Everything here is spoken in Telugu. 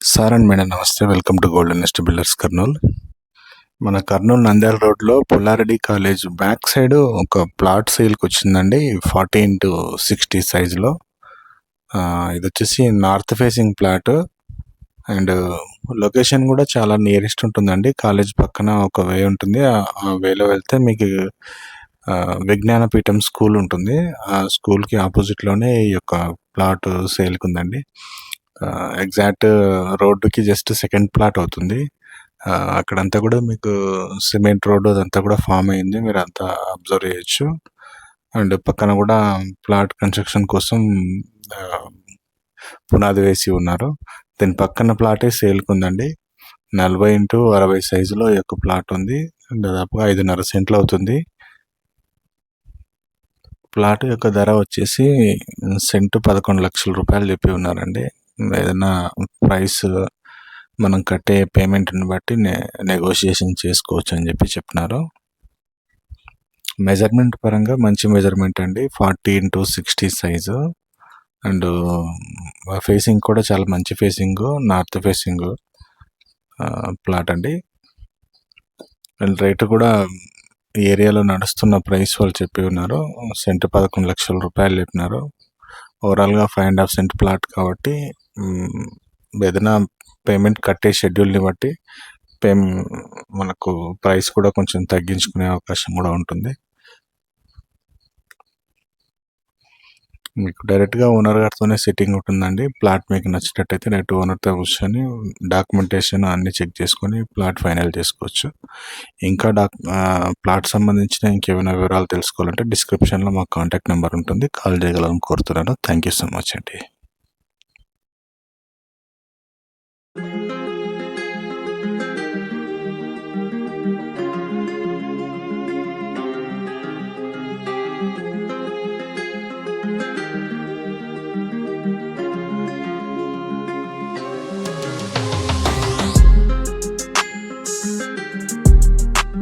సార్ అండ్ మేడం నమస్తే. Welcome to golden nest builders Kurnool మన కర్నూలు నంద్యాల రోడ్లో పుల్లారెడ్డి కాలేజ్ బ్యాక్ సైడ్ ఒక ప్లాట్ సేల్కి వచ్చిందండి ఫార్టీ ఇంటూ సిక్స్టీ సైజులో. ఇది వచ్చేసి north facing plot. And location కూడా చాలా నియరెస్ట్ ఉంటుందండి. కాలేజ్ పక్కన ఒక వే ఉంటుంది. ఆ వేలో వెళ్తే మీకు విజ్ఞానపీఠం స్కూల్ ఉంటుంది. ఆ స్కూల్కి ఆపోజిట్లోనే ఈ యొక్క ప్లాట్ సేల్కి ఉందండి ఎగ్జాక్ట్ రోడ్డుకి జస్ట్ సెకండ్ ప్లాట్ అవుతుంది. అక్కడంతా కూడా మీకు సిమెంట్ రోడ్డు అదంతా కూడా ఫామ్ అయింది. మీరు అంతా అబ్జర్వ్ చేయొచ్చు. అండ్ పక్కన కూడా ప్లాట్ కన్స్ట్రక్షన్ కోసం పునాది వేసి ఉన్నారు. దీని పక్కన ప్లాటే సేల్కి ఉందండి నలభై ఇంటూ అరవై సైజులో ఈ యొక్క ప్లాట్ ఉంది. దాదాపుగా ఐదున్నర సెంట్లు అవుతుంది. ప్లాట్ యొక్క ధర వచ్చేసి సెంటు పదకొండు లక్షల రూపాయలు చెప్పి ఉన్నారండి. ఏదైనా ప్రైస్ మనం కట్టే పేమెంట్ని బట్టి నె నెగోషియేషన్ చేసుకోవచ్చు అని చెప్పి చెప్పినారు. మెజర్మెంట్ పరంగా మంచి మెజర్మెంట్ అండి. Forty into sixty size. And facing కూడా చాలా మంచి ఫేసింగ్ నార్త్ ఫేసింగ్ ప్లాట్ అండి. అండ్ రేటు కూడా ఏరియాలో నడుస్తున్న ప్రైస్ వాళ్ళు చెప్పి ఉన్నారు. సెంట్ పదకొండు లక్షల రూపాయలు చెప్పినారు. ఓవరాల్గా five and half cent plot కాబట్టి ఏదైనా పేమెంట్ కట్టే షెడ్యూల్ని బట్టి పే మనకు ప్రైస్ కూడా కొంచెం తగ్గించుకునే అవకాశం కూడా ఉంటుంది. మీకు డైరెక్ట్గా ఓనర్ గారితోనే సెట్టింగ్ ఉంటుందండి. ప్లాట్ మీకు నచ్చినట్టయితే డైరెక్ట్ ఓనర్తో కూర్చొని డాక్యుమెంటేషన్ అన్నీ చెక్ చేసుకొని ప్లాట్ ఫైనల్ చేసుకోవచ్చు. ఇంకా డాక్ ప్లాట్ సంబంధించిన ఇంకేమైనా వివరాలు తెలుసుకోవాలంటే డిస్క్రిప్షన్లో మా కాంటాక్ట్ నెంబర్ ఉంటుంది. కాల్ చేయగలను కోరుతున్నాను. థ్యాంక్ యూ సో మచ్ అండి.